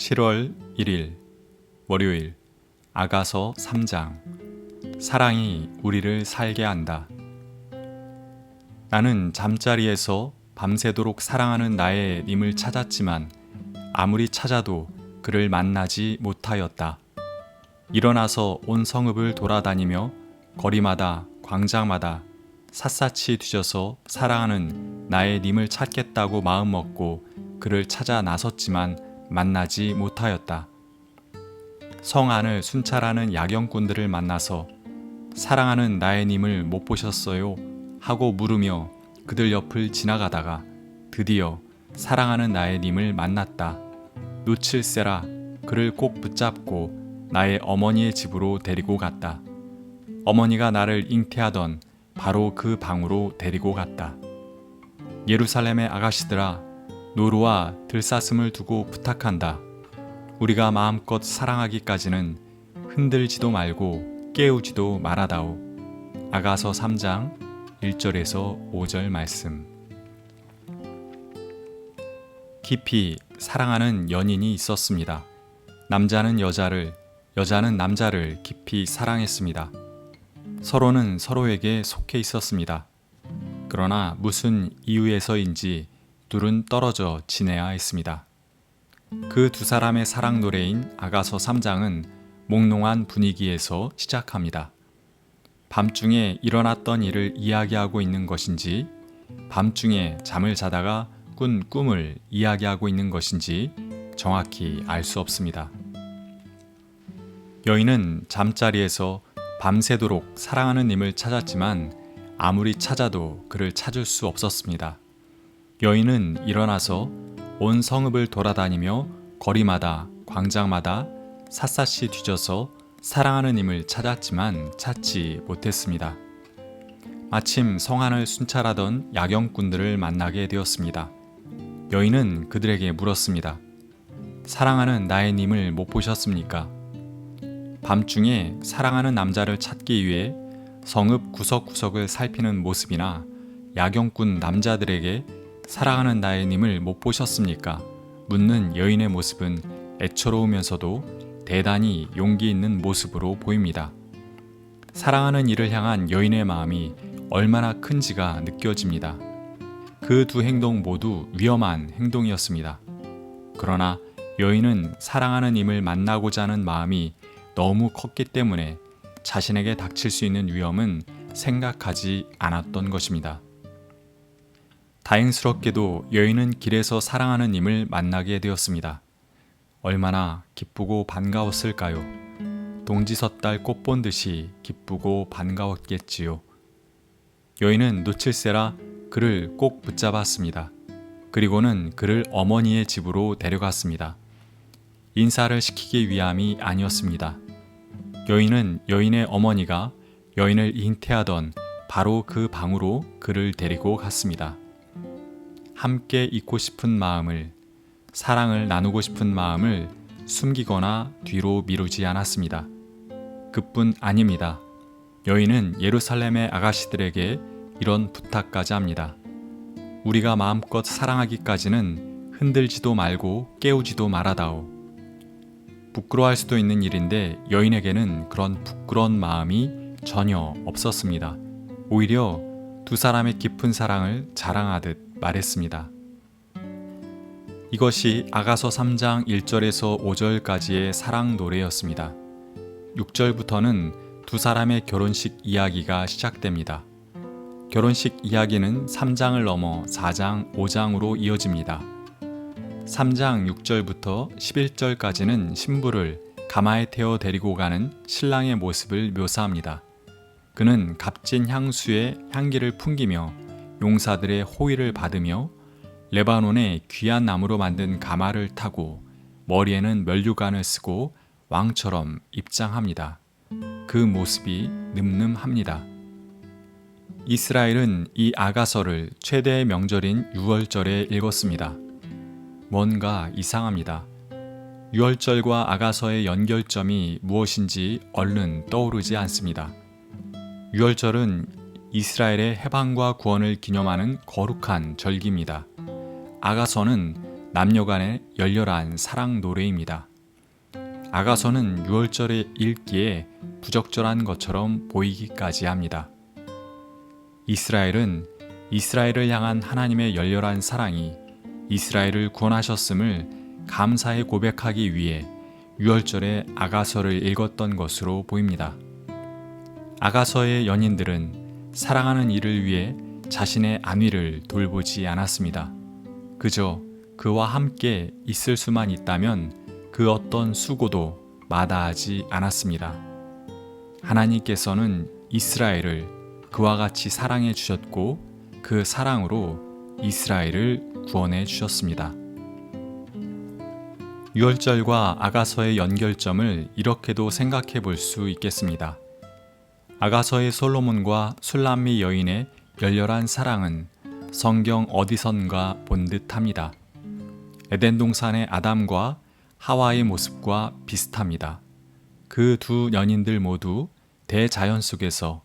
7월 1일 월요일 아가서 3장 사랑이 우리를 살게 한다. 나는 잠자리에서 밤새도록 사랑하는 나의 님을 찾았지만 아무리 찾아도 그를 만나지 못하였다. 일어나서 온 성읍을 돌아다니며 거리마다 광장마다 샅샅이 뒤져서 사랑하는 나의 님을 찾겠다고 마음먹고 그를 찾아 나섰지만 만나지 못하였다. 성 안을 순찰하는 야경꾼들을 만나서 사랑하는 나의 님을 못 보셨어요? 하고 물으며 그들 옆을 지나가다가 드디어 사랑하는 나의 님을 만났다. 놓칠세라 그를 꼭 붙잡고 나의 어머니의 집으로 데리고 갔다. 어머니가 나를 잉태하던 바로 그 방으로 데리고 갔다. 예루살렘의 아가씨들아, 노루와 들사슴을 두고 부탁한다. 우리가 마음껏 사랑하기까지는 흔들지도 말고 깨우지도 말아다오. 아가서 3장 1절에서 5절 말씀. 깊이 사랑하는 연인이 있었습니다. 남자는 여자를, 여자는 남자를 깊이 사랑했습니다. 서로는 서로에게 속해 있었습니다. 그러나 무슨 이유에서인지 둘은 떨어져 지내야 했습니다. 그 두 사람의 사랑 노래인 아가서 3장은 몽롱한 분위기에서 시작합니다. 밤중에 일어났던 일을 이야기하고 있는 것인지, 밤중에 잠을 자다가 꾼 꿈을 이야기하고 있는 것인지 정확히 알 수 없습니다. 여인은 잠자리에서 밤새도록 사랑하는 님을 찾았지만 아무리 찾아도 그를 찾을 수 없었습니다. 여인은 일어나서 온 성읍을 돌아다니며 거리마다 광장마다 샅샅이 뒤져서 사랑하는 님을 찾았지만 찾지 못했습니다. 마침 성안을 순찰하던 야경꾼들을 만나게 되었습니다. 여인은 그들에게 물었습니다. 사랑하는 나의 님을 못 보셨습니까? 밤중에 사랑하는 남자를 찾기 위해 성읍 구석구석을 살피는 모습이나 야경꾼 남자들에게 사랑하는 나의 님을 못 보셨습니까? 묻는 여인의 모습은 애처로우면서도 대단히 용기 있는 모습으로 보입니다. 사랑하는 이를 향한 여인의 마음이 얼마나 큰지가 느껴집니다. 그 두 행동 모두 위험한 행동이었습니다. 그러나 여인은 사랑하는 임을 만나고자 하는 마음이 너무 컸기 때문에 자신에게 닥칠 수 있는 위험은 생각하지 않았던 것입니다. 다행스럽게도 여인은 길에서 사랑하는 임을 만나게 되었습니다. 얼마나 기쁘고 반가웠을까요? 동지섣달 꽃 본 듯이 기쁘고 반가웠겠지요. 여인은 놓칠세라 그를 꼭 붙잡았습니다. 그리고는 그를 어머니의 집으로 데려갔습니다. 인사를 시키기 위함이 아니었습니다. 여인은 여인의 어머니가 여인을 잉태하던 바로 그 방으로 그를 데리고 갔습니다. 함께 있고 싶은 마음을, 사랑을 나누고 싶은 마음을 숨기거나 뒤로 미루지 않았습니다. 그뿐 아닙니다. 여인은 예루살렘의 아가씨들에게 이런 부탁까지 합니다. 우리가 마음껏 사랑하기까지는 흔들지도 말고 깨우지도 말아다오. 부끄러워할 수도 있는 일인데 여인에게는 그런 부끄러운 마음이 전혀 없었습니다. 오히려 두 사람의 깊은 사랑을 자랑하듯 말했습니다. 이것이 아가서 3장 1절에서 5절까지의 사랑 노래였습니다. 6절부터는 두 사람의 결혼식 이야기가 시작됩니다. 결혼식 이야기는 3장을 넘어 4장, 5장으로 이어집니다. 3장 6절부터 11절까지는 신부를 가마에 태워 데리고 가는 신랑의 모습을 묘사합니다. 그는 값진 향수의 향기를 풍기며 용사들의 호의를 받으며 레바논의 귀한 나무로 만든 가마를 타고 머리에는 면류관을 쓰고 왕처럼 입장합니다. 그 모습이 늠름합니다. 이스라엘은 이 아가서를 최대의 명절인 6월절에 읽었습니다. 뭔가 이상합니다. 6월절과 아가서의 연결점이 무엇인지 얼른 떠오르지 않습니다. 6월절은 이스라엘의 해방과 구원을 기념하는 거룩한 절기입니다. 아가서는 남녀 간의 열렬한 사랑 노래입니다. 아가서는 6월절에 읽기에 부적절한 것처럼 보이기까지 합니다. 이스라엘은 이스라엘을 향한 하나님의 열렬한 사랑이 이스라엘을 구원하셨음을 감사해 고백하기 위해 6월절에 아가서를 읽었던 것으로 보입니다. 아가서의 연인들은 사랑하는 이를 위해 자신의 안위를 돌보지 않았습니다. 그저 그와 함께 있을 수만 있다면 그 어떤 수고도 마다하지 않았습니다. 하나님께서는 이스라엘을 그와 같이 사랑해 주셨고 그 사랑으로 이스라엘을 구원해 주셨습니다. 6월절과 아가서의 연결점을 이렇게도 생각해 볼 수 있겠습니다. 아가서의 솔로몬과 술람미 여인의 열렬한 사랑은 성경 어디선가 본 듯합니다. 에덴 동산의 아담과 하와의 모습과 비슷합니다. 그 두 연인들 모두 대자연 속에서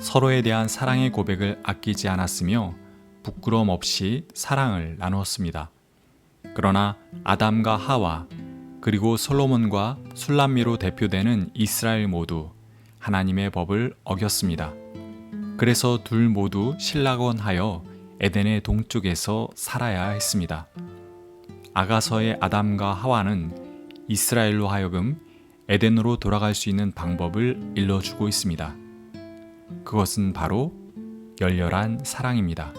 서로에 대한 사랑의 고백을 아끼지 않았으며 부끄러움 없이 사랑을 나누었습니다. 그러나 아담과 하와 그리고 솔로몬과 술람미로 대표되는 이스라엘 모두 하나님의 법을 어겼습니다. 그래서 둘 모두 신라곤하여 에덴의 동쪽에서 살아야 했습니다. 아가서의 아담과 하와는 이스라엘로 하여금 에덴으로 돌아갈 수 있는 방법을 일러주고 있습니다. 그것은 바로 열렬한 사랑입니다.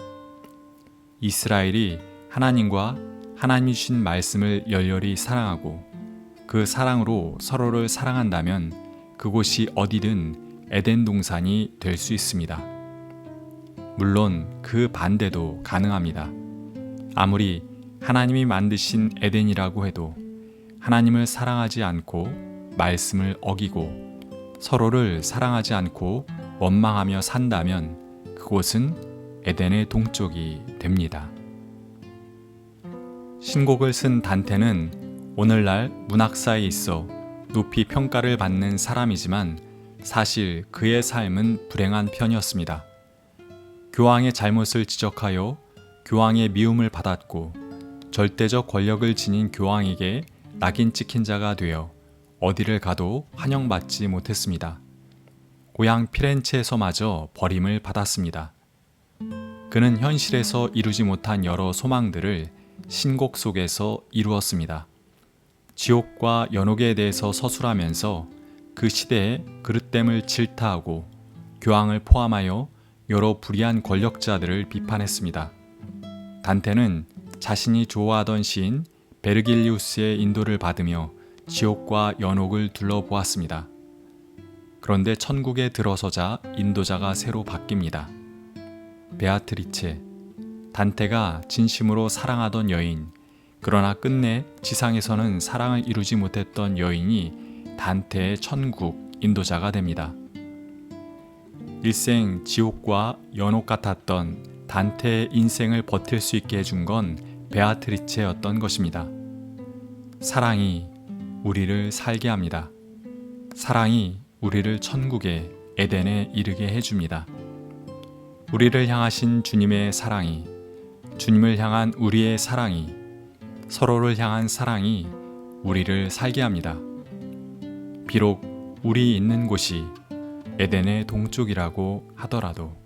이스라엘이 하나님과 하나님이 주신 말씀을 열렬히 사랑하고 그 사랑으로 서로를 사랑한다면 그곳이 어디든 에덴 동산이 될 수 있습니다. 물론 그 반대도 가능합니다. 아무리 하나님이 만드신 에덴이라고 해도 하나님을 사랑하지 않고 말씀을 어기고 서로를 사랑하지 않고 원망하며 산다면 그곳은 에덴의 동쪽이 됩니다. 신곡을 쓴 단테는 오늘날 문학사에 있어 높이 평가를 받는 사람이지만 사실 그의 삶은 불행한 편이었습니다. 교황의 잘못을 지적하여 교황의 미움을 받았고 절대적 권력을 지닌 교황에게 낙인 찍힌 자가 되어 어디를 가도 환영받지 못했습니다. 고향 피렌체에서마저 버림을 받았습니다. 그는 현실에서 이루지 못한 여러 소망들을 신곡 속에서 이루었습니다. 지옥과 연옥에 대해서 서술하면서 그 시대의 그릇됨을 질타하고 교황을 포함하여 여러 불의한 권력자들을 비판했습니다. 단테는 자신이 좋아하던 시인 베르길리우스의 인도를 받으며 지옥과 연옥을 둘러보았습니다. 그런데 천국에 들어서자 인도자가 새로 바뀝니다. 베아트리체, 단테가 진심으로 사랑하던 여인, 그러나 끝내 지상에서는 사랑을 이루지 못했던 여인이 단테의 천국 인도자가 됩니다. 일생 지옥과 연옥 같았던 단테의 인생을 버틸 수 있게 해준 건 베아트리체였던 것입니다. 사랑이 우리를 살게 합니다. 사랑이 우리를 천국의 에덴에 이르게 해줍니다. 우리를 향하신 주님의 사랑이, 주님을 향한 우리의 사랑이, 서로를 향한 사랑이 우리를 살게 합니다. 비록 우리 있는 곳이 에덴의 동쪽이라고 하더라도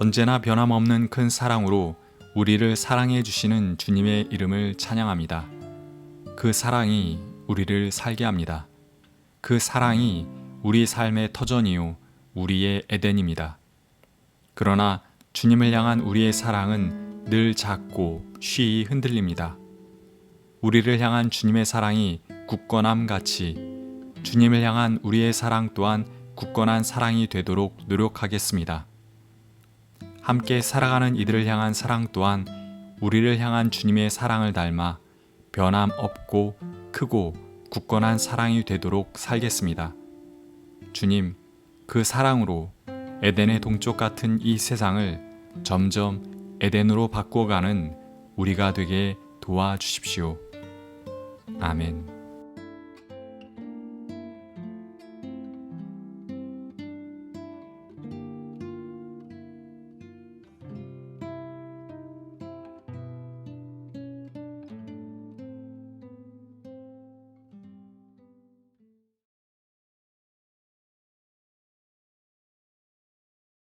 언제나 변함없는 큰 사랑으로 우리를 사랑해 주시는 주님의 이름을 찬양합니다. 그 사랑이 우리를 살게 합니다. 그 사랑이 우리 삶의 터전이요, 우리의 에덴입니다. 그러나 주님을 향한 우리의 사랑은 늘 작고 쉬이 흔들립니다. 우리를 향한 주님의 사랑이 굳건함 같이 주님을 향한 우리의 사랑 또한 굳건한 사랑이 되도록 노력하겠습니다. 함께 살아가는 이들을 향한 사랑 또한 우리를 향한 주님의 사랑을 닮아 변함 없고 크고 굳건한 사랑이 되도록 살겠습니다. 주님, 그 사랑으로 에덴의 동쪽 같은 이 세상을 점점 에덴으로 바꿔가는 우리가 되게 도와주십시오. 아멘.